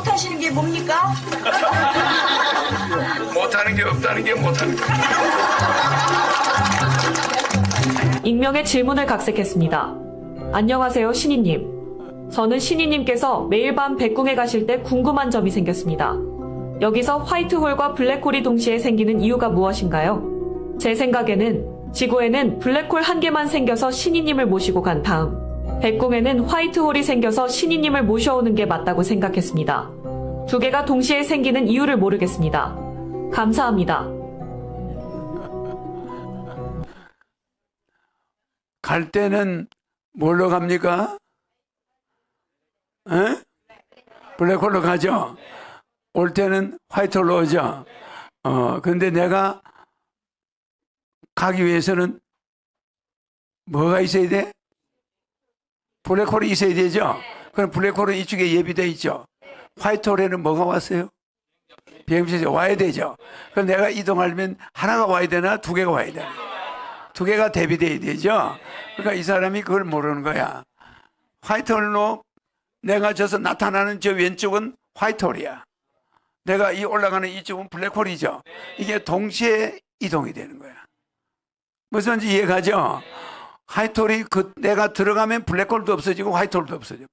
못하시는 게 뭡니까? 못하는 게 없다는 게 못하는 게. 익명의 질문을 각색했습니다. 안녕하세요, 신이님. 저는 신이님께서 매일 밤 백궁에 가실 때 궁금한 점이 생겼습니다. 여기서 화이트홀과 블랙홀이 동시에 생기는 이유가 무엇인가요? 제 생각에는 지구에는 블랙홀 한 개만 생겨서 신이님을 모시고 간 다음 백궁에는 화이트홀이 생겨서 신이님을 모셔오는 게 맞다고 생각했습니다. 두 개가 동시에 생기는 이유를 모르겠습니다. 감사합니다. 갈 때는 뭘로 갑니까? 에? 블랙홀로 가죠. 올 때는 화이트홀로 오죠. 어, 근데 내가 가기 위해서는 뭐가 있어야 돼? 블랙홀이 있어야 되죠. 그럼 블랙홀은 이쪽에 예비돼 있죠. 화이트홀에는 뭐가 왔어요? 비행기에서 와야 되죠. 그럼 내가 이동하려면 하나가 와야 되나 두 개가 와야 되나? 두 개가 대비돼야 되죠. 그러니까 이 사람이 그걸 모르는 거야. 화이트홀로 내가 저서 나타나는 저 왼쪽은 화이트홀이야. 내가 이 올라가는 이쪽은 블랙홀이죠. 이게 동시에 이동이 되는 거야. 무슨 말인지 이해 가죠? 화이트홀이 그 내가 들어가면 블랙홀도 없어지고 화이트홀도 없어져.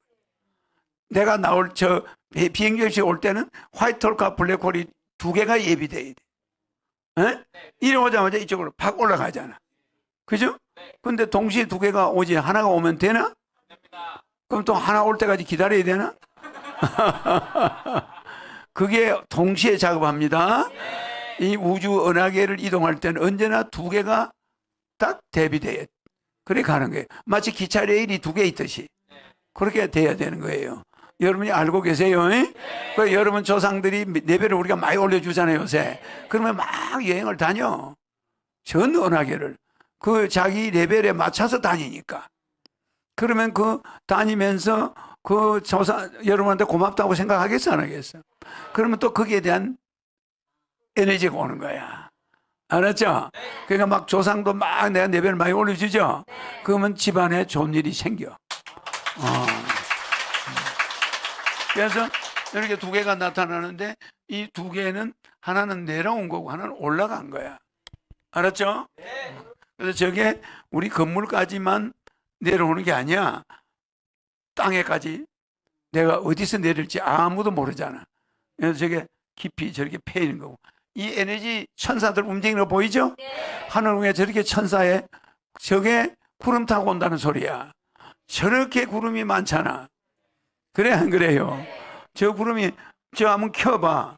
내가 나올 저 비- 비행기 없이 올 때는 화이트홀과 블랙홀이 두 개가 예비돼야 돼. 에? 이리 오자마자 이쪽으로 팍 올라가잖아. 그죠? 근데 동시에 두 개가 오지 하나가 오면 되나? 그럼 또 하나 올 때까지 기다려야 되나? 그게 동시에 작업합니다. 이 우주 은하계를 이동할 때는 언제나 두 개가 딱 대비돼야 그래 가는 거예요. 마치 기차 레일이 두 개 있듯이 그렇게 돼야 되는 거예요. 여러분이 알고 계세요? 에? 그 여러분 조상들이 레벨을 우리가 많이 올려주잖아요 요새. 그러면 막 여행을 다녀. 전 은하계를. 그 자기 레벨에 맞춰서 다니니까. 그러면 그 다니면서 그 조사 여러분한테 고맙다고 생각하겠어 안 하겠어? 그러면 또 거기에 대한 에너지가 오는 거야. 알았죠? 그러니까 막 조상도 막 내가 레벨을 많이 올려주죠? 그러면 집안에 좋은 일이 생겨. 어. 그래서 이렇게 두 개가 나타나는데 이 두 개는 하나는 내려온 거고 하나는 올라간 거야. 알았죠? 그래서 저게 우리 건물까지만 내려오는 게 아니야. 땅에까지 내가 어디서 내릴지 아무도 모르잖아. 그래서 저게 깊이 저렇게 패이는 거고. 이 에너지 천사들 움직이는 거 보이죠? 하늘 위에 저렇게 천사에 저게 구름 타고 온다는 소리야. 저렇게 구름이 많잖아. 그래 안 그래요? 저 구름이 저 한번 켜봐.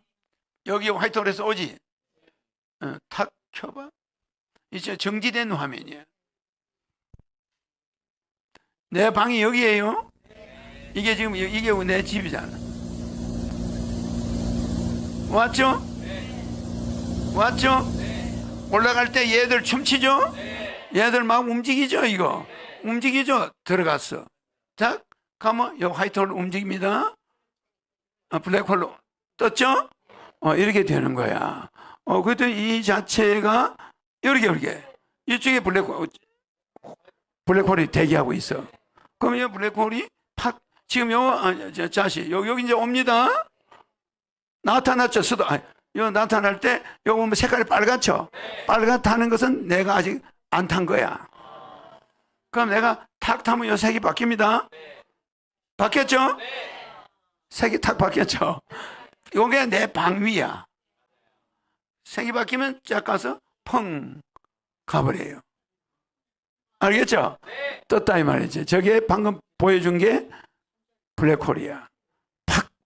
여기 화이트홀에서 오지. 어, 탁 켜봐. 이제 정지된 화면이야. 내 방이 여기에요. 이게 지금 여- 이게 내 집이잖아. 왔죠? 왔죠? 올라갈 때 얘들 춤추죠? 얘들 막 움직이죠 이거. 움직이죠? 들어갔어. 자, 가면 요 화이트홀 움직입니다. 아, 블랙홀로 떴죠? 어, 이렇게 되는 거야. 어, 그랬더니 이 자체가 이렇게 이렇게 이쪽에 블랙홀 블랙홀이 대기하고 있어. 그럼 이 블랙홀이 팍 지금 요 아, 저, 자식 여기 여기 이제 옵니다. 나타났죠. 수도 아, 요 나타날 때 요거 보면 색깔이 빨갛죠. 빨갛다는 것은 내가 아직 안 탄 거야. 그럼 내가 탁 타면 요 색이 바뀝니다. 바뀌었죠? 색이 탁 바뀌었죠. 요게 내 방위야. 색이 바뀌면 쫙 가서 펑 가버려요. 알겠죠? 떴다 이 말이지. 저게 방금 보여준 게 블랙홀이야.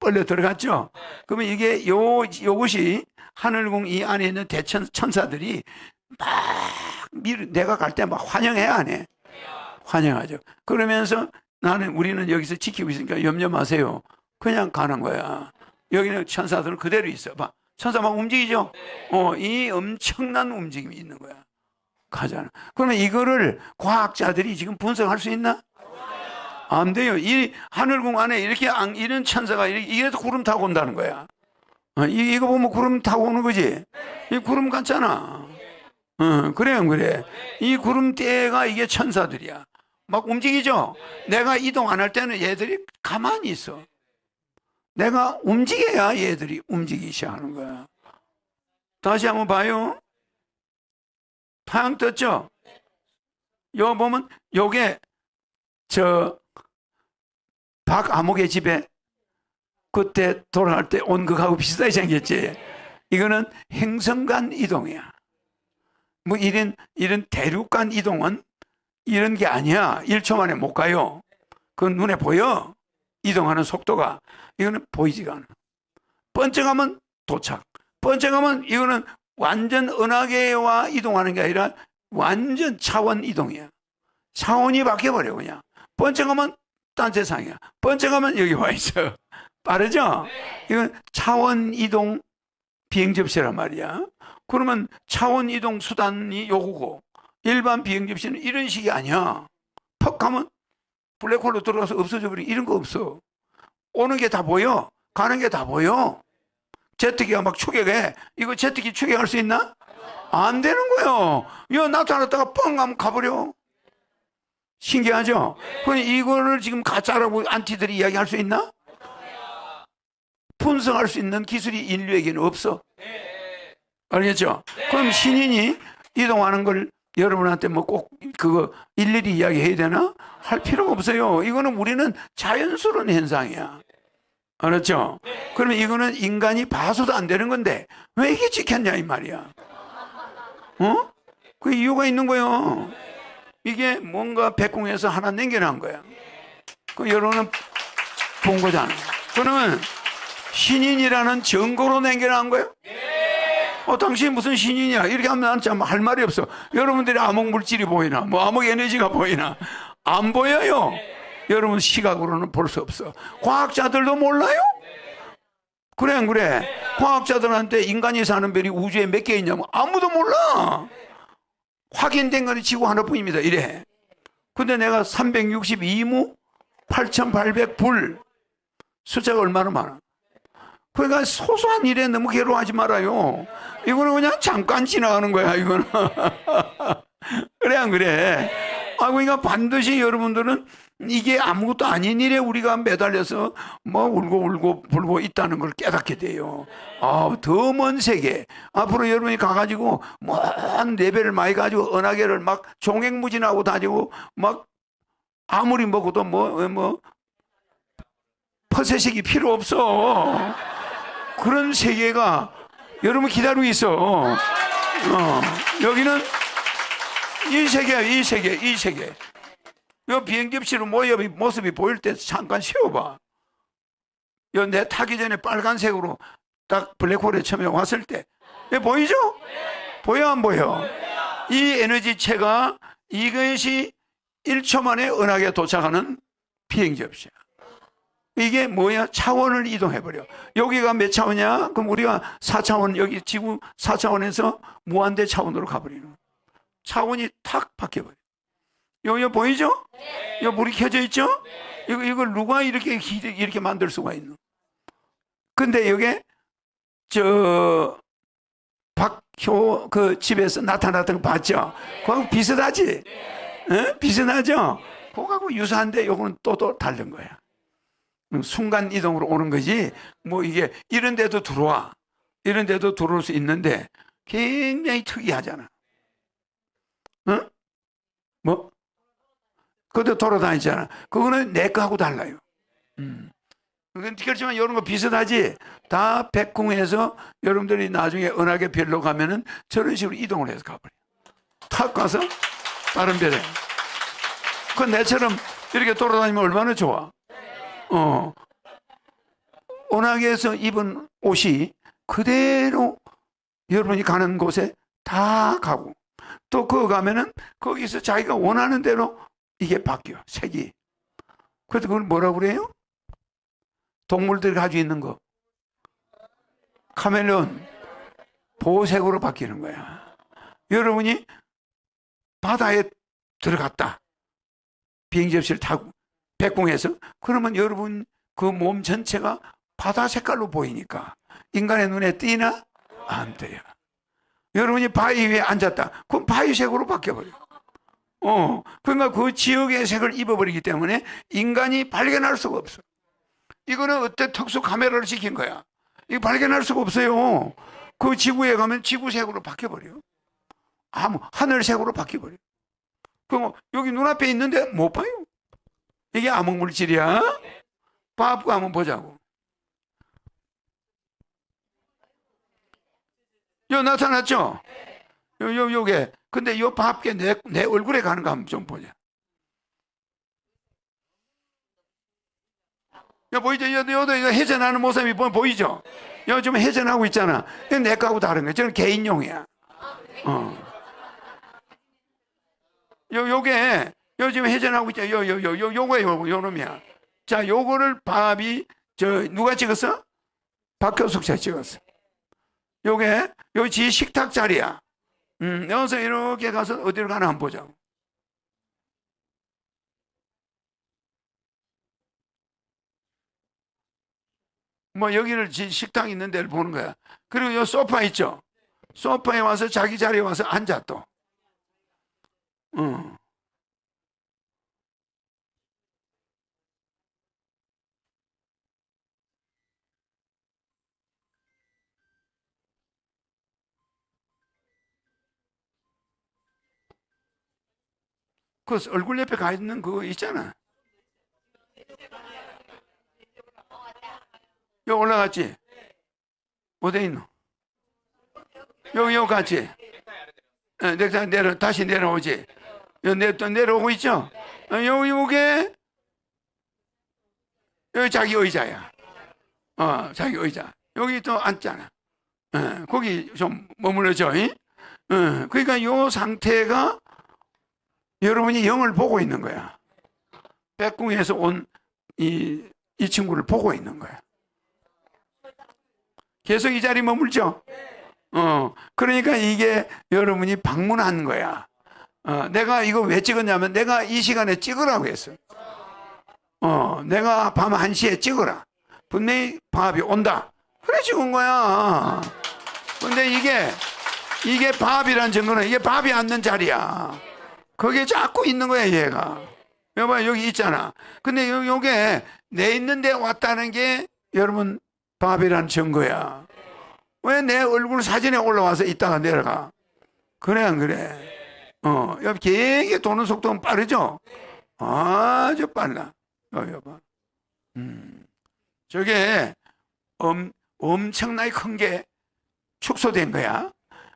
팍 벌려 들어갔죠? 그러면 이게 요, 요것이 하늘궁 이 안에 있는 대천, 천사들이 막 밀, 내가 갈 때 막 환영해, 안 해? 환영하죠. 그러면서 나는 우리는 여기서 지키고 있으니까 염려 마세요. 그냥 가는 거야. 여기는 천사들은 그대로 있어. 봐. 천사 막 움직이죠? 어, 이 엄청난 움직임이 있는 거야. 가잖아. 그러면 이거를 과학자들이 지금 분석할 수 있나? 안 돼요. 이 하늘궁 안에 이렇게 안- 이런 천사가 이래서 구름 타고 온다는 거야. 어, 이, 이거 보면 구름 타고 오는 거지. 이 구름 같잖아. 어, 그래, 안 그래. 이 구름대가 이게 천사들이야. 막 움직이죠? 내가 이동 안 할 때는 얘들이 가만히 있어. 내가 움직여야 얘들이 움직이기 시작하는 거야. 다시 한번 봐요. 타양 떴죠? 요 보면 요게 저 박아목의 집에 그때 돌아갈 때 온 것하고 비슷하게 생겼지. 이거는 행성간 이동이야. 뭐 이런 이런 대륙간 이동은 이런 게 아니야. 1초 만에 못 가요. 그건 눈에 보여. 이동하는 속도가 이거는 보이지가 않아. 번쩍하면 도착. 번쩍하면 이거는 완전 은하계와 이동하는 게 아니라 완전 차원 이동이야. 차원이 바뀌어버려 그냥. 번쩍하면 딴 세상이야. 번쩍하면 여기 와 있어. 빠르죠? 이건 차원 이동 비행 접시란 말이야. 그러면 차원 이동 수단이 요거고 일반 비행 접시는 이런 식이 아니야. 퍽 하면 블랙홀로 들어가서 없어져 버리 이런 거 없어. 오는 게 다 보여. 가는 게 다 보여. 제트기가 막 추격해. 이거 제트기 추격할 수 있나? 안 되는 거예요. 이거 나타났다가 뻥 하면 가버려. 신기하죠? 그럼 이거를 지금 가짜라고 안티들이 이야기할 수 있나? 분석할 수 있는 기술이 인류에게는 없어. 알겠죠? 그럼 신인이 이동하는 걸 여러분한테 뭐 꼭 그거 일일이 이야기해야 되나? 할 필요가 없어요. 이거는 우리는 자연스러운 현상이야. 알았죠? 그러면 이거는 인간이 봐서도 안 되는 건데 왜 이게 지켰냐 이 말이야. 어? 그 이유가 있는 거예요. 이게 뭔가 백궁에서 하나 남겨놓은 거야. 그 여러분은 본 거잖아. 그러면 신인이라는 증거로 남겨놓은 거예요? 어, 당신 무슨 신인이야? 이렇게 하면 나는 참할 말이 없어. 여러분들이 암흑 물질이 보이나? 뭐 암흑 에너지가 보이나? 안 보여요. 여러분 시각으로는 볼 수 없어. 과학자들도 몰라요? 그래, 안 그래. 과학자들한테 인간이 사는 별이 우주에 몇 개 있냐면 아무도 몰라. 확인된 거는 지구 하나뿐입니다. 이래. 근데 내가 362무 8,800불 숫자가 얼마나 많아? 그러니까 소소한 일에 너무 괴로워하지 말아요. 이거는 그냥 잠깐 지나가는 거야, 이거는. 그래, 안 그래? 아, 그러니까 반드시 여러분들은 이게 아무것도 아닌 일에 우리가 매달려서 뭐 울고 울고 불고 있다는 걸 깨닫게 돼요. 아, 더 먼 세계. 앞으로 여러분이 가가지고 먼 레벨을 많이 가지고 은하계를 막 종횡무진하고 다니고 막 아무리 먹어도 뭐, 뭐, 퍼세식이 필요 없어. 그런 세계가 여러분 기다리고 있어. 어, 여기는 이 세계야, 이 세계, 이 세계. 요 비행접시로 모여 모습이 보일 때 잠깐 쉬어봐. 요 내 타기 전에 빨간색으로 딱 블랙홀에 처음에 왔을 때. 왜 보이죠? 보여, 안 보여? 이 에너지체가 이것이 1초 만에 은하계에 도착하는 비행접시야. 이게 뭐야? 차원을 이동해버려. 여기가 몇 차원이야? 그럼 우리가 4차원, 여기 지구 4차원에서 무한대 차원으로 가버리는. 차원이 탁 바뀌어버려. 여기 보이죠? 여기 물이 켜져 있죠? 이거, 이걸 누가 이렇게, 기- 이렇게 만들 수가 있노? 근데 여기, 저, 박효 그 집에서 나타났던 거 봤죠? 그거하고 비슷하지? 어? 비슷하죠? 그거하고 유사한데 요거는 또, 또 다른 거야. 순간 이동으로 오는 거지. 뭐 이게 이런 데도 들어와. 이런 데도 들어올 수 있는데 굉장히 특이하잖아. 응? 뭐? 그것도 돌아다니잖아. 그거는 내 거하고 달라요. 음. 그렇지만 이런 거 비슷하지? 다 백궁에서 여러분들이 나중에 은하계 별로 가면은 저런 식으로 이동을 해서 가버려. 탁 가서 다른 별에. 그 내처럼 이렇게 돌아다니면 얼마나 좋아. 어. 은하계에서 입은 옷이 그대로 여러분이 가는 곳에 다 가고 또 그거 가면은 거기서 자기가 원하는 대로 이게 바뀌어 색이 그래서 그걸 뭐라고 그래요? 동물들이 가지고 있는 거 카멜레온 보색으로 바뀌는 거야 여러분이 바다에 들어갔다 비행접시를 타고 백궁에서 그러면 여러분 그 몸 전체가 바다 색깔로 보이니까 인간의 눈에 띄나 안 돼요. 여러분이 바위 위에 앉았다. 그럼 바위색으로 바뀌어버려. 어, 그러니까 그 지역의 색을 입어버리기 때문에 인간이 발견할 수가 없어. 이거는 어때 특수 카메라를 시킨 거야. 이거 발견할 수가 없어요. 그 지구에 가면 지구색으로 바뀌어버려. 아무 하늘색으로 바뀌어버려. 그럼 여기 눈앞에 있는데 못 봐요. 이게 암흑물질이야. 밥 한번 보자고. 요 나타났죠? 요, 요, 요게. 근데 요 밥게 내, 내 얼굴에 가는 거 한번 좀 보자. 야, 보이죠? 요, 요도 이거 회전하는 모습이 보, 보이죠? 요좀 회전하고 있잖아. 내 거하고 다른 거야. 저는 개인용이야. 어. 요, 요게, 요 지금 회전하고 있죠? 요, 요, 요, 요, 요거에 요, 요 놈이야. 자, 요거를 밥이, 저, 누가 찍었어? 박효숙 씨가 찍었어. 요게, 요지 식탁 자리야. 음, 여기서 이렇게 가서 어디로 가나 한번 보자고. 뭐 여기를 지 식당 있는 데를 보는 거야. 그리고 요 소파 있죠. 소파에 와서 자기 자리에 와서 앉아 또. 어. 그 얼굴 옆에 가 있는 그거 있잖아. 요 올라갔지? 어디 있노? 여기 요 갔지? 어, 넥타이 내려 다시 내려오지? 요 내, 또 내려오고 있죠? 어, 요 요게 여기 자기 의자야. 어, 자기 의자. 여기 또 앉잖아. 어, 거기 좀 머물러져. 이? 어, 그러니까 요 상태가 여러분이 영을 보고 있는 거야. 백궁에서 온 이 이 친구를 보고 있는 거야. 계속 이 자리 머물죠? 어, 그러니까 이게 여러분이 방문한 거야. 어, 내가 이거 왜 찍었냐면 내가 이 시간에 찍으라고 했어. 어, 내가 밤 1시에 찍어라. 분명히 밥이 온다. 그래 찍은 거야. 근데 이게, 이게 밥이란 증거는 이게 밥이 앉는 자리야. 거기에 자꾸 있는 거야, 얘가. 여봐, 여기 있잖아. 근데 요, 요게 내 있는데 왔다는 게 여러분 밥이란 증거야. 왜 내 얼굴 사진에 올라와서 있다가 내려가? 그래, 안 그래? 어, 여기 되게 도는 속도는 빠르죠? 아주 빨라. 여, 여봐. 음. 저게 엄, 엄청나게 큰 게 축소된 거야.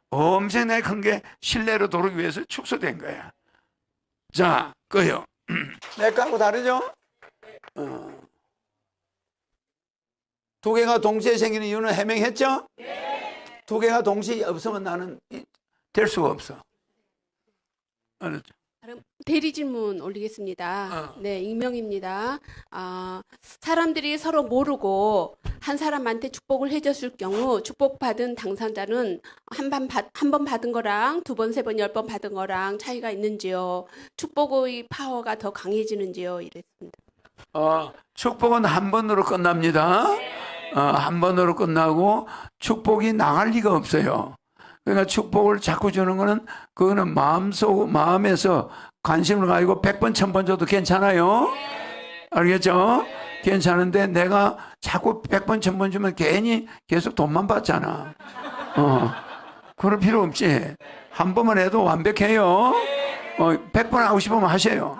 엄청나게 큰 게 실내로 도르기 위해서 축소된 거야. 자, 꺼요. 내 거하고 다르죠? 어. 두 개가 동시에 생기는 이유는 해명했죠? 두 개가 동시에 없으면 나는 이- 될 수가 없어. 알았죠? 다음 대리 질문 올리겠습니다. 어. 네, 익명입니다. 아, 사람들이 서로 모르고 한 사람한테 축복을 해줬을 경우 축복받은 당사자는 한번 한번 받은 거랑 두 번, 세 번, 열 번 받은 거랑 차이가 있는지요? 축복의 파워가 더 강해지는지요? 이랬습니다. 어, 축복은 한 번으로 끝납니다. 어, 한 번으로 끝나고 축복이 나갈 리가 없어요. 그러니까 축복을 자꾸 주는 거는 그거는 마음속 마음에서 관심을 가지고 100번, 1000번 줘도 괜찮아요. 알겠죠? 괜찮은데 내가 자꾸 100번, 1000번 주면 괜히 계속 돈만 받잖아. 어. 그럴 필요 없지. 한 번만 해도 완벽해요. 어, 100번 하고 싶으면 하세요.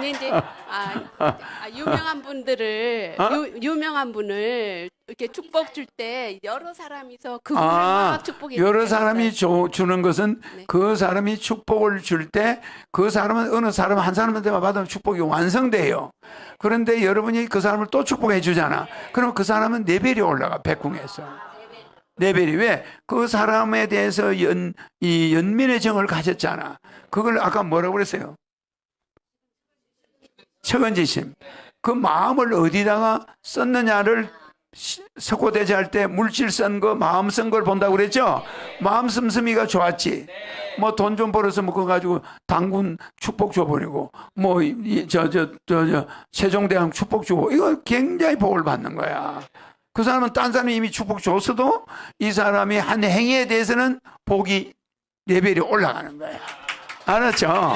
아니 이제 아, 아, 유명한 분들을 어? 유, 유명한 분을 이렇게 축복 줄 때 여러 사람이서 그분을 아, 막 축복해 여러. 사람이 줘- 주는 것은 네. 그 사람이 축복을 줄 때 그 사람은 어느 사람 한 사람한테만 받으면 축복이 완성돼요. 그런데 여러분이 그 사람을 또 축복해 주잖아. 그럼 그 사람은 레벨이 올라가 백궁에서. 레벨이 왜? 그 사람에 대해서 연, 이 연민의 정을 가졌잖아. 그걸 아까 뭐라고 그랬어요? 처근지심. 그 마음을 어디다가 썼느냐를 시- 석고대제 할 때 물질 쓴 거, 마음 쓴 걸 본다고 그랬죠? 마음 씀씀이가 좋았지. 뭐 돈 좀 벌어서 뭐 그거 가지고 당군 축복 줘버리고, 뭐, 이- 저, 저, 저, 저, 세종대왕 축복 주고, 이거 굉장히 복을 받는 거야. 그 사람은 딴 사람이 이미 축복 줬어도 이 사람이 한 행위에 대해서는 복이 레벨이 올라가는 거야. 알았죠?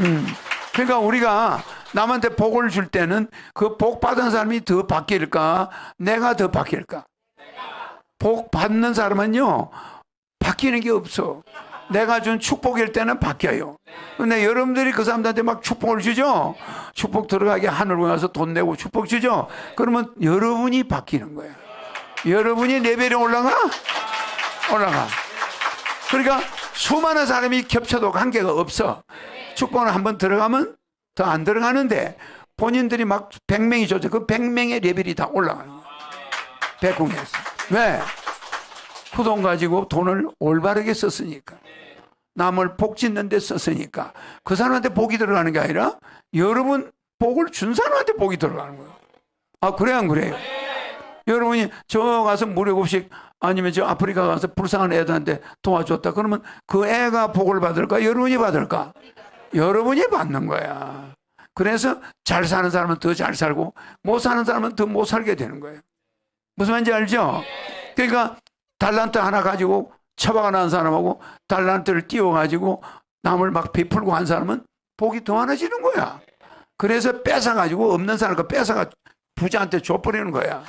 음. 그러니까 우리가 남한테 복을 줄 때는 그 복 받은 사람이 더 바뀔까? 내가 더 바뀔까? 복 받는 사람은요, 바뀌는 게 없어. 내가 준 축복일 때는 바뀌어요. 근데 여러분들이 그 사람들한테 막 축복을 주죠? 축복 들어가게 하늘로 가서 돈 내고 축복 주죠? 그러면 여러분이 바뀌는 거야. 여러분이 레벨이 올라가? 올라가. 그러니까 수많은 사람이 겹쳐도 관계가 없어. 축복은 한번 들어가면 더 안 들어가는데 본인들이 막 100명이 줬죠. 그 100명의 레벨이 다 올라가는 거야. 백궁에서. 왜? 그돈 가지고 돈을 올바르게 썼으니까. 남을 복 짓는 데 썼으니까. 그 사람한테 복이 들어가는 게 아니라 여러분 복을 준 사람한테 복이 들어가는 거예요. 아, 그래, 안 그래요? 여러분이 저 가서 무료급식 아니면 저 아프리카 가서 불쌍한 애들한테 도와줬다. 그러면 그 애가 복을 받을까? 여러분이 받을까? 여러분이 받는 거야. 그래서 잘 사는 사람은 더 잘 살고 못 사는 사람은 더 못 살게 되는 거예요. 무슨 말인지 알죠? 그러니까 달란트 하나 가지고 처박아 놓은 사람하고 달란트를 띄워가지고 남을 막 베풀고 한 사람은 복이 더 많아지는 거야. 그래서 뺏어가지고 없는 사람 거 뺏어가 부자한테 줘버리는 거야.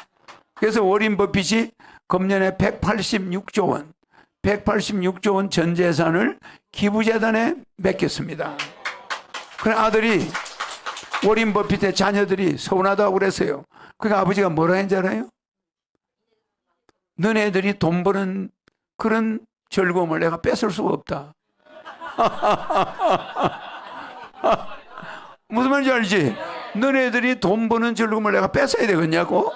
그래서 워린 버핏이 금년에 186조 원, 186조 원 전 재산을 기부재단에 맡겼습니다. 그래 아들이 워린 버핏의 자녀들이 서운하다고 그랬어요. 그러니까 아버지가 뭐라 했는지 알아요? 너네들이 돈 버는 그런 즐거움을 내가 뺏을 수가 없다. 무슨 말인지 알지? 너네들이 돈 버는 즐거움을 내가 뺏어야 되겠냐고?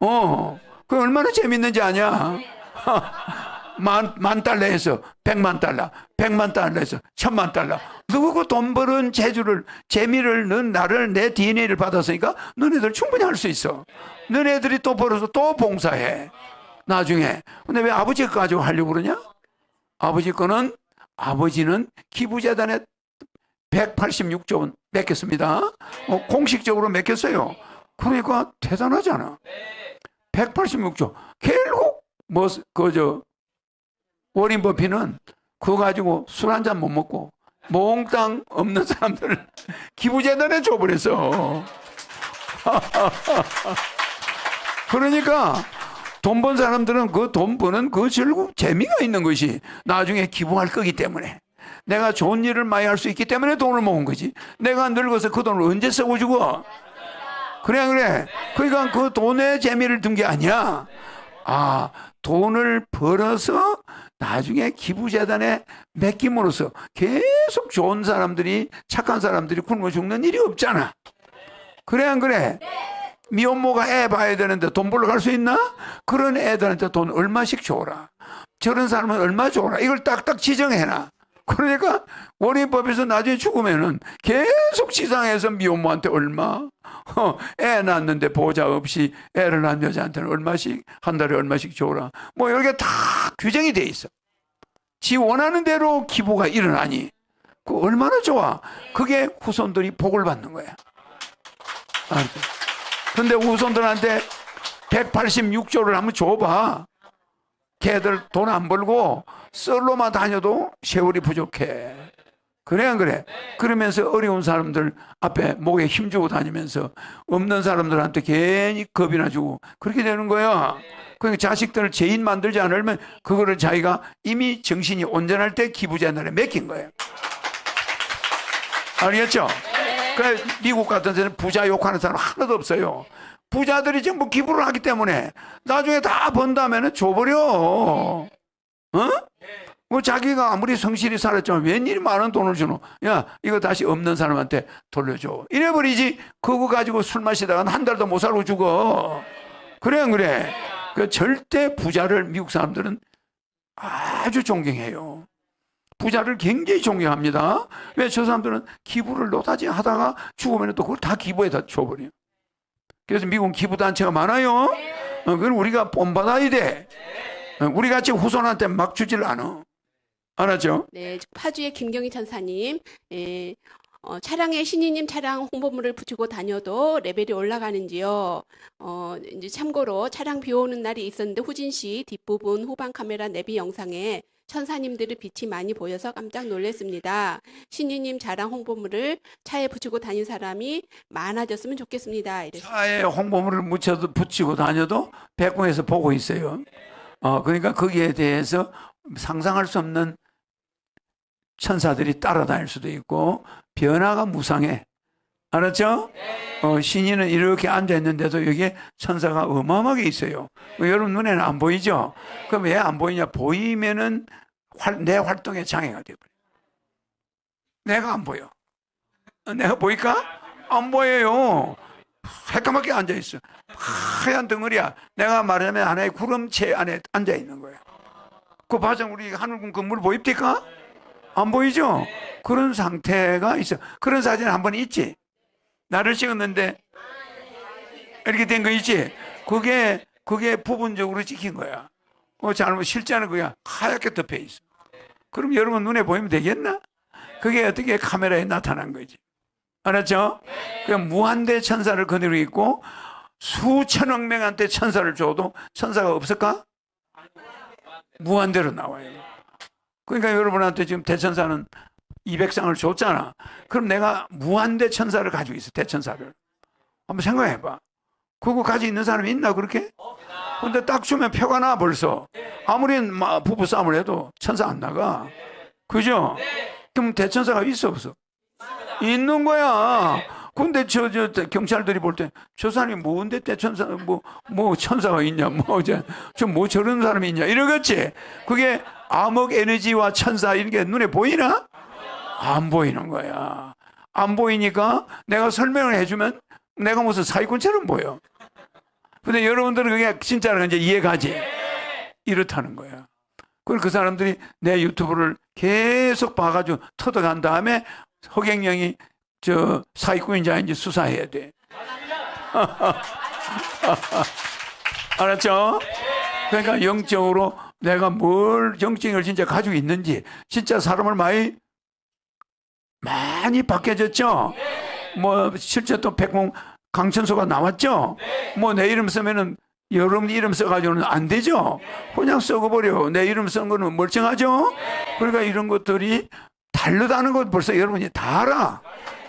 어, 그 얼마나 재밌는지 아냐? 만, 만 달러 해서 백만 달러, 백만 달러 해서 천만 달러. 누구 그돈 버는 재주를, 재미를, 넌 나를, 내 DNA를 받았으니까 너네들 충분히 할 수 있어. 너네들이 또 벌어서 또 봉사해. 나중에. 근데 왜 아버지 거 가지고 하려고 그러냐? 아버지 거는, 아버지는 기부재단에 186조 원 맡겼습니다. 어, 공식적으로 맡겼어요. 그러니까 대단하잖아. 186조. 결국 뭐 그 저 워린 버피는 그거 가지고 술 한 잔 못 먹고 몽땅 없는 사람들을 기부재단에 줘버렸어. 그러니까 돈 번 사람들은 그 돈 버는 그 즐거움, 재미가 있는 것이 나중에 기부할 거기 때문에. 내가 좋은 일을 많이 할 수 있기 때문에 돈을 모은 거지. 내가 늙어서 그 돈을 언제 쓰고 죽어? 그래, 그래. 그러니까 그 돈의 재미를 둔 게 아니야. 아, 돈을 벌어서 나중에 기부재단에 맡김으로써 계속 좋은 사람들이, 착한 사람들이 굶어 죽는 일이 없잖아. 그래, 안 그래? 미혼모가 애 봐야 되는데 돈 벌러 갈 수 있나? 그런 애들한테 돈 얼마씩 줘라. 저런 사람은 얼마 줘라. 이걸 딱딱 지정해놔. 그러니까 원인법에서 나중에 죽으면은 계속 지상에서 미혼모한테 얼마, 어, 애 낳았는데 보호자 없이 애를 낳은 여자한테는 얼마씩 한 달에 얼마씩 줘라. 뭐 이렇게 다 규정이 돼 있어. 지 원하는 대로 기부가 일어나니 그 얼마나 좋아. 그게 후손들이 복을 받는 거야. 근데 후손들한테 186조를 한번 줘봐. 걔들 돈 안 벌고 썰로만 다녀도 세월이 부족해. 그래 안 그래? 그러면서 어려운 사람들 앞에 목에 힘주고 다니면서 없는 사람들한테 괜히 겁이나 주고 그렇게 되는 거야. 그러니까 자식들을 죄인 만들지 않으면 그거를 자기가 이미 정신이 온전할 때 기부재단에 맡긴 거예요. 알겠죠? 그래 미국 같은 데는 부자 욕하는 사람 하나도 없어요. 부자들이 전부 기부를 하기 때문에 나중에 다 번 다음에는 줘버려. 어? 뭐 자기가 아무리 성실히 살았지만 웬일이 많은 돈을 주노? 야, 이거 다시 없는 사람한테 돌려줘. 이래버리지. 그거 가지고 술 마시다가 한 달도 못 살고 죽어. 그래, 안 그래? 그 절대 부자를 미국 사람들은 아주 존경해요. 부자를 굉장히 존경합니다. 왜 저 사람들은 기부를 노다지 하다가 죽으면 또 그걸 다 기부에다 줘버려요. 그래서 미국 기부단체가 많아요. 어, 그건 우리가 본받아야 돼. 어, 우리 같이 후손한테 막 주질 않아. 알았죠? 네, 파주의 김경희 천사님, 예, 어, 차량에 신이님 차량 홍보물을 붙이고 다녀도 레벨이 올라가는지요. 어, 이제 참고로 차량 비 오는 날이 있었는데 후진 씨 뒷부분 후방 카메라 내비 영상에 천사님들의 빛이 많이 보여서 깜짝 놀랐습니다. 신이님 자랑 홍보물을 차에 붙이고 다닌 사람이 많아졌으면 좋겠습니다. 이랬어요. 차에 홍보물을 묻혀도 붙이고 다녀도 백궁에서 보고 있어요. 어, 그러니까 거기에 대해서 상상할 수 없는 천사들이 따라다닐 수도 있고 변화가 무상해. 알았죠? 어, 신인은 이렇게 앉아 있는데도 여기에 천사가 어마어마하게 있어요. 어, 여러분 눈에는 안 보이죠? 그럼 왜 안 보이냐? 보이면은 활- 내 활동에 장애가 돼버려. 내가 안 보여. 어, 내가 보일까? 안 보여요. 새까맣게 앉아 있어. 하얀 덩어리야. 내가 말하자면 하나의 구름체 안에 앉아 있는 거야. 그 봐서 우리 하늘군 건물 보입니까? 안 보이죠? 그런 상태가 있어. 그런 사진 한 번 있지? 나를 찍었는데 이렇게 된 거 있지? 그게 그게 부분적으로 찍힌 거야. 어, 잘못 실제는 그냥 하얗게 덮여 있어. 그럼 여러분 눈에 보이면 되겠나? 그게 어떻게 카메라에 나타난 거지? 알았죠? 그 무한대 천사를 그대로 있고 수천억 명한테 천사를 줘도 천사가 없을까? 무한대로 나와요. 그러니까 여러분한테 지금 대천사는 200상을 줬잖아. 그럼 내가 무한대 천사를 가지고 있어, 대천사를. 한번 생각해 봐. 그거 가지고 있는 사람이 있나, 그렇게? 근데 딱 주면 표가 나, 벌써. 아무리 마- 부부 싸움을 해도 천사 안 나가. 그죠? 그럼 대천사가 있어, 없어? 있는 거야. 근데 저, 저, 경찰들이 볼 때, 저 사람이 뭔데 대천사, 뭐, 뭐, 천사가 있냐, 뭐, 이제, 저뭐 저런 사람이 있냐, 이러겠지. 그게 암흑 에너지와 천사, 이런 게 눈에 보이나? 안 보이는 거야. 안 보이니까 내가 설명을 해주면 내가 무슨 사기꾼처럼 보여. 근데 여러분들은 그게 진짜로 이제 이해가지. 이렇다는 거야. 그걸 그 사람들이 내 유튜브를 계속 봐가지고 터득한 다음에 허경영이 저 사기꾼인지 수사해야 돼. 알았죠? 그러니까 영적으로 내가 뭘 영적을 진짜 가지고 있는지 진짜 사람을 많이 많이 바뀌어졌죠? 뭐 실제 또 백공 강천소가 나왔죠? 뭐내 이름 쓰면은 여러분 이름 써가지고는 안 되죠? 그냥 썩어버려. 내 이름 쓴 거는 멀쩡하죠? 그러니까 이런 것들이 다르다는 것 벌써 여러분이 다 알아.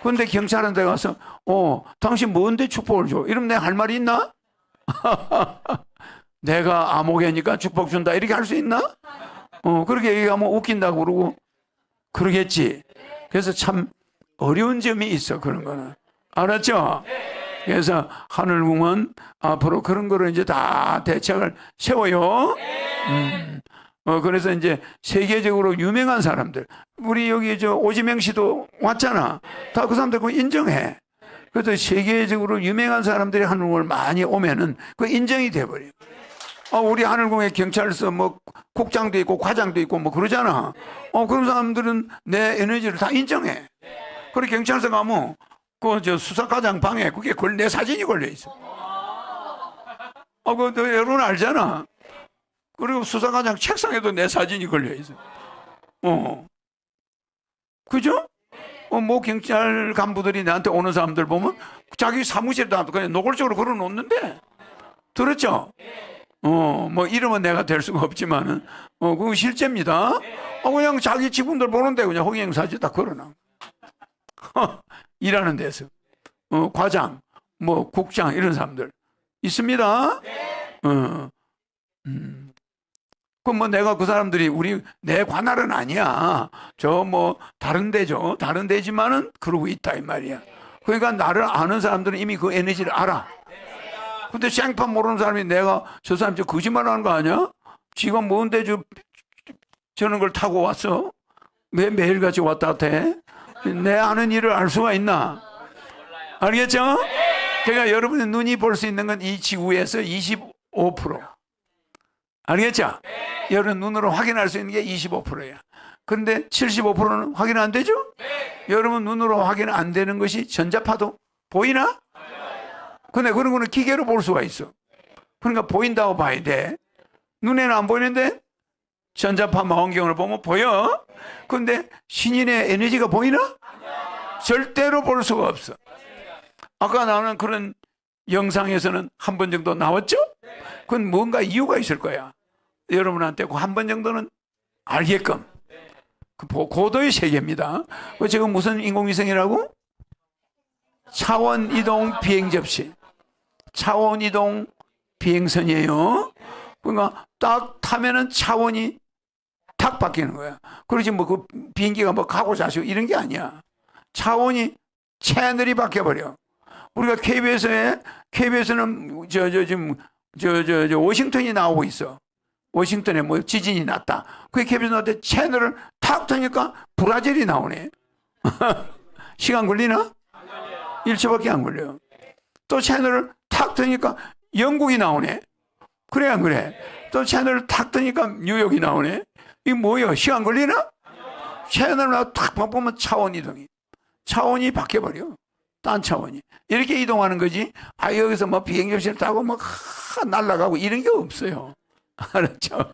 근데 경찰한테 가서, 어, 당신 뭔데 축복을 줘? 이러면 내가 할 말이 있나? 내가 암호계니까 축복 준다. 이렇게 할 수 있나? 어, 그렇게 얘기하면 웃긴다고 그러고, 그러겠지. 그래서 참 어려운 점이 있어, 그런 거는. 알았죠? 그래서 하늘궁은 앞으로 그런 거를 이제 다 대책을 세워요. 음. 어, 그래서 이제 세계적으로 유명한 사람들, 우리 여기 저 오지명 씨도 왔잖아. 다 그 사람들 그거 인정해. 그래서 세계적으로 유명한 사람들이 하늘궁을 많이 오면은 그 인정이 돼버려. 어, 우리 하늘궁에 경찰서 뭐 국장도 있고 과장도 있고 뭐 그러잖아. 어, 그런 사람들은 내 에너지를 다 인정해. 그래 경찰서 가면 그저 수사과장 방에 그게 걸- 내 사진이 걸려 있어. 어, 그너 여러분 알잖아. 그리고 수사과장 책상에도 내 사진이 걸려 있어. 어, 그죠? 어, 뭐 경찰 간부들이 나한테 오는 사람들 보면 자기 사무실에다 그냥 노골적으로 걸어 놓는데 들었죠? 어, 뭐 이름은 내가 될 수가 없지만은 어, 그거 실제입니다. 어, 그냥 자기 직원들 보는데 그냥 사진 딱 걸어놔. 일하는 데서 어, 과장, 뭐 국장 이런 사람들 있습니다. 어, 음. 그럼 뭐 내가 그 사람들이 우리 내 관할은 아니야. 저 뭐 다른 데죠. 다른 데지만은 그러고 있다 이 말이야. 그러니까 나를 아는 사람들은 이미 그 에너지를 알아. 근데 생판 모르는 사람이 내가 저 사람 저 거짓말 하는 거 아니야? 지가 뭔데 저 저런 걸 타고 왔어? 왜 매일같이 왔다 갔다 해? 내 아는 일을 알 수가 있나? 알겠죠? 그러니까 여러분의 눈이 볼 수 있는 건 이 지구에서 25%. 알겠죠? 여러분 눈으로 확인할 수 있는 게 25%야. 그런데 75%는 확인 안 되죠? 여러분 눈으로 확인 안 되는 것이 전자파도 보이나? 근데 그런 거는 기계로 볼 수가 있어. 그러니까 보인다고 봐야 돼. 눈에는 안 보이는데 전자파 망원경을 보면 보여. 근데 신인의 에너지가 보이나? 절대로 볼 수가 없어. 아까 나오는 그런 영상에서는 한 번 정도 나왔죠? 그건 뭔가 이유가 있을 거야. 여러분한테 그 한 번 정도는 알게끔. 그 보- 고도의 세계입니다. 그 지금 무슨 인공위성이라고? 차원 이동 비행 접시. 차원 이동 비행선이에요. 그러니까 딱 타면은 차원이 탁 바뀌는 거야. 그러지 뭐 그 비행기가 뭐 가고 자시고 이런 게 아니야. 차원이 채널이 바뀌어버려. 우리가 KBS에 KBS는 저 저 지금 저 저 저 워싱턴이 나오고 있어. 워싱턴에 뭐 지진이 났다. 그게 KBS 나한테 채널을 탁 트니까 브라질이 나오네. 시간 걸리나? 1초밖에 안 걸려. 또 채널을 탁 트니까 영국이 나오네. 그래 안 그래? 또 채널을 탁 뜨니까 뉴욕이 나오네. 이게 뭐예요? 시간 걸리나? 채널을 탁 바꾸면 차원 이동이. 차원이 바뀌어버려. 딴 차원이. 이렇게 이동하는 거지. 아, 여기서 뭐 비행접시를 타고 뭐, 하, 날아가고 이런 게 없어요. 알았죠?